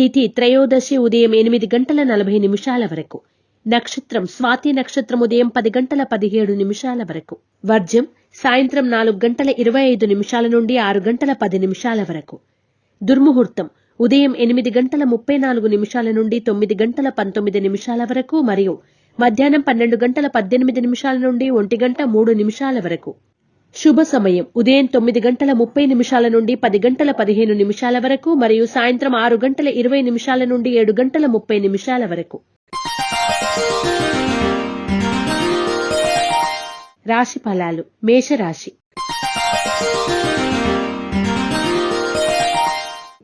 తిథి త్రయోదశి ఉదయం ఎనిమిది గంటల నలభై నిమిషాల వరకు. నక్షత్రం స్వాతి నక్షత్రం ఉదయం పది గంటల పదిహేడు నిమిషాల వరకు. వర్జ్యం సాయంత్రం నాలుగు గంటల ఇరవై ఐదు నిమిషాల నుండి ఆరు గంటల పది నిమిషాల వరకు. దుర్ముహూర్తం ఉదయం ఎనిమిది గంటల ముప్పై నాలుగు నిమిషాల నుండి తొమ్మిది గంటల పంతొమ్మిది నిమిషాల వరకు మరియు మధ్యాహ్నం పన్నెండు గంటల పద్దెనిమిది నిమిషాల నుండి ఒంటి గంట మూడు నిమిషాల వరకు. శుభ సమయం ఉదయం తొమ్మిది గంటల ముప్పై నిమిషాల నుండి పది గంటల పదిహేను నిమిషాల వరకు మరియు సాయంత్రం ఆరు గంటల ఇరవై నిమిషాల నుండి ఏడు గంటల ముప్పై నిమిషాల వరకు. రాశి ఫలాలు. మేషరాశి.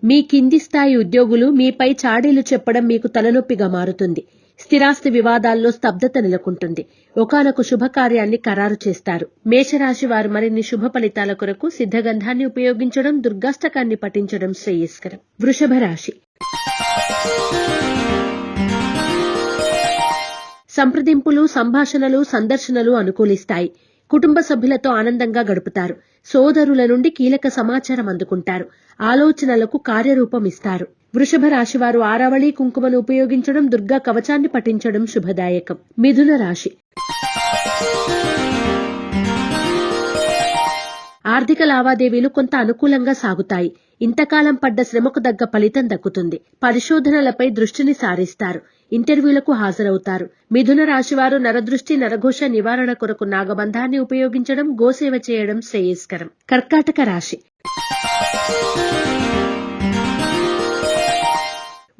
మీ కింది స్థాయి ఉద్యోగులు మీపై చాడీలు చెప్పడం మీకు తలనొప్పిగా మారుతుంది. స్థిరాస్తి వివాదాల్లో స్తబ్దత నెలకొంటుంది. ఒకానొక శుభకార్యాన్ని ఖరారు చేస్తారు. మేషరాశి వారు మరిన్ని శుభ ఫలితాల కొరకు సిద్ధగంధాన్ని ఉపయోగించడం దుర్గాష్టకాన్ని పఠించడం శ్రేయస్కరం. వృషభ రాశి. సంప్రదింపులు సంభాషణలు సందర్శనలు అనుకూలిస్తాయి. కుటుంబ సభ్యులతో ఆనందంగా గడుపుతారు. సోదరుల నుండి కీలక సమాచారం అందుకుంటారు. ఆలోచనలకు కార్యరూపం ఇస్తారు. వృషభ రాశి వారు ఆరావళి కుంకుమను ఉపయోగించడం దుర్గా కవచాన్ని పఠించడం శుభదాయకం. మిథున రాశి. ఆర్థిక లావాదేవీలు కొంత అనుకూలంగా సాగుతాయి. ఇంతకాలం పడ్డ శ్రమకు దగ్గ ఫలితం దక్కుతుంది. పరిశోధనలపై దృష్టిని సారిస్తారు. ఇంటర్వ్యూలకు హాజరవుతారు. మిథున రాశివారు నరదృష్టి నరఘోష నివారణ కొరకు నాగబంధాన్ని ఉపయోగించడం గోసేవ చేయడం శ్రేయస్కరం. కర్కాటక రాశి.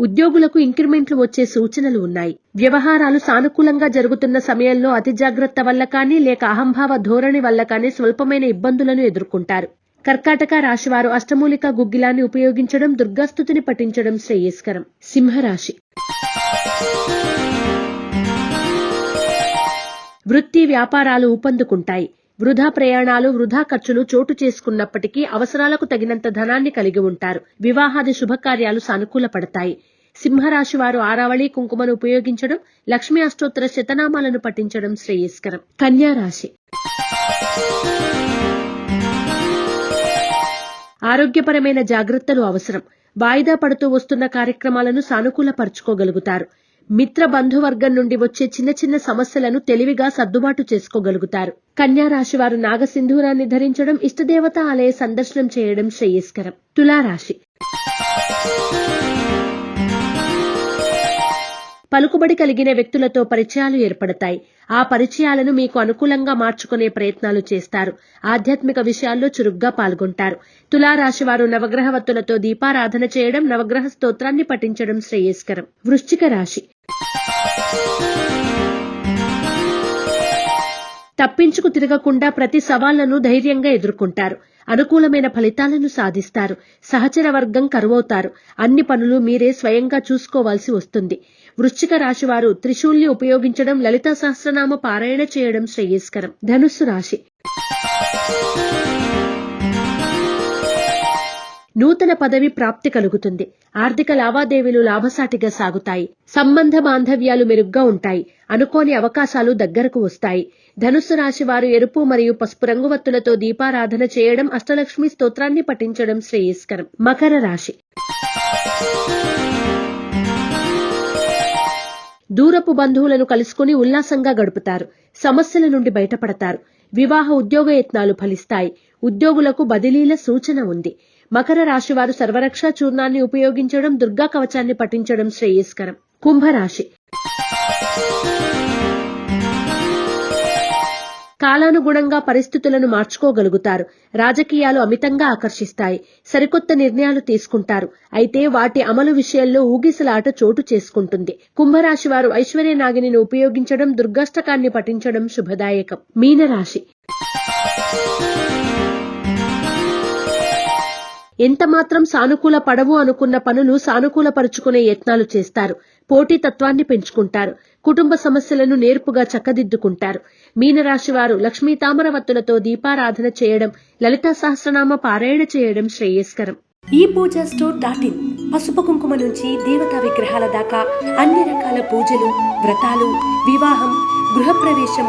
ఉద్యోగులకు ఇంక్రిమెంట్లు వచ్చే సూచనలు ఉన్నాయి. వ్యవహారాలు సానుకూలంగా జరుగుతున్న సమయంలో అతి జాగ్రత్త వల్ల కానీ లేక అహంభావ ధోరణి వల్ల కానీ స్వల్పమైన ఇబ్బందులను ఎదుర్కొంటారు. కర్కాటక రాశివారు అష్టమూలిక గుగ్గిలాన్ని ఉపయోగించడం దుర్గాస్థుతిని పఠించడం శ్రేయస్కరం. సింహరాశి. వృత్తి వ్యాపారాలు ఊపందుకుంటాయి. వృధా ప్రయాణాలు వృధా ఖర్చులు చోటు చేసుకున్నప్పటికీ అవసరాలకు తగినంత ధనాన్ని కలిగి ఉంటారు. వివాహాది శుభకార్యాలు సానుకూల పడతాయి సింహరాశి వారు ఆరావళి కుంకుమను ఉపయోగించడం లక్ష్మీ అష్టోత్తర శతనామాలను పఠించడం శ్రేయస్కరం. కన్యా రాశి. ఆరోగ్యపరమైన జాగ్రత్తలు అవసరం. వాయిదా పడుతూ వస్తున్న కార్యక్రమాలను సానుకూలపరుచుకోగలుగుతారు. మిత్ర బంధువర్గం నుండి వచ్చే చిన్న చిన్న సమస్యలను తెలివిగా సర్దుబాటు చేసుకోగలుగుతారు. కన్యా రాశి వారు నాగసింధూరాన్ని ధరించడం ఇష్టదేవత ఆలయ సందర్శనం చేయడం శ్రేయస్కరం. తులారాశి. పలుకుబడి కలిగిన వ్యక్తులతో పరిచయాలు ఏర్పడతాయి. ఆ పరిచయాలను మీకు అనుకూలంగా మార్చుకునే ప్రయత్నాలు చేస్తారు. ఆధ్యాత్మిక విషయాల్లో చురుగ్గా పాల్గొంటారు. తులారాశి వారు నవగ్రహవత్తులతో దీపారాధన చేయడం నవగ్రహ స్తోత్రాన్ని పఠించడం శ్రేయస్కరం. వృశ్చిక రాశి. తప్పించుకు తిరగకుండా ప్రతి సవాళ్ళను ధైర్యంగా ఎదుర్కొంటారు. అనుకూలమైన ఫలితాలను సాధిస్తారు. సహచర వర్గం కరువవుతారు. అన్ని పనులు మీరే స్వయంగా చూసుకోవాల్సి వస్తుంది. వృశ్చిక రాశి వారు త్రిశూల్ని ఉపయోగించడం లలితా సహస్రనామ పారాయణ చేయడం శ్రేయస్కరం. ధనుస్సు రాశి. నూతన పదవి ప్రాప్తి కలుగుతుంది. ఆర్థిక లావాదేవీలు లాభసాటిగా సాగుతాయి. సంబంధ బాంధవ్యాలు మెరుగ్గా ఉంటాయి. అనుకోని అవకాశాలు దగ్గరకు వస్తాయి. ధనుస్సు రాశి వారు ఎరుపు మరియు పసుపు రంగు వత్తులతో దీపారాధన చేయడం అష్టలక్ష్మి స్తోత్రాన్ని పఠించడం శ్రేయస్కరం. మకర రాశి. దూరపు బంధువులను కలుసుకుని ఉల్లాసంగా గడుపుతారు. సమస్యల నుండి బయటపడతారు. వివాహ ఉద్యోగ యత్నాలు ఫలిస్తాయి. ఉద్యోగులకు బదిలీల సూచన ఉంది. మకర రాశి వారు చూర్ణాన్ని ఉపయోగించడం దుర్గా కవచాన్ని పఠించడం శ్రేయస్కరం. కుంభరాశి. కాలానుగుణంగా పరిస్థితులను మార్చుకోగలుగుతారు. రాజకీయాలు అమితంగా ఆకర్షిస్తాయి. సరికొత్త నిర్ణయాలు తీసుకుంటారు. అయితే వాటి అమలు విషయంలో ఊగిసలాట చోటు చేసుకుంటుంది. కుంభరాశి వారు ఐశ్వర్య నాగిని ఉపయోగించడం దుర్గాష్టకాన్ని పఠించడం శుభదాయకం. మీనరాశి ఎంత మాత్రం సానుకూల పడవు అనుకున్న పనులు సానుకూలపరుచుకునే యత్నాలు చేస్తారు. పోటీతత్వాన్ని పెంచుకుంటారు. కుటుంబ సమస్యలను నేర్పుగా చక్కదిద్దుకుంటారు. మీనరాశి వారు లక్ష్మీ తామరవత్తులతో దీపారాధన చేయడం లలితా సహస్రనామ పారాయణ చేయడం శ్రేయస్కరం. ఈ పూజ స్టోర్ డాట్ ఇన్ పసుపు కుంకుమ నుంచి దేవతా విగ్రహాల దాకా అన్ని రకాల పూజలు వ్రతాలు వివాహం గృహప్రవేశం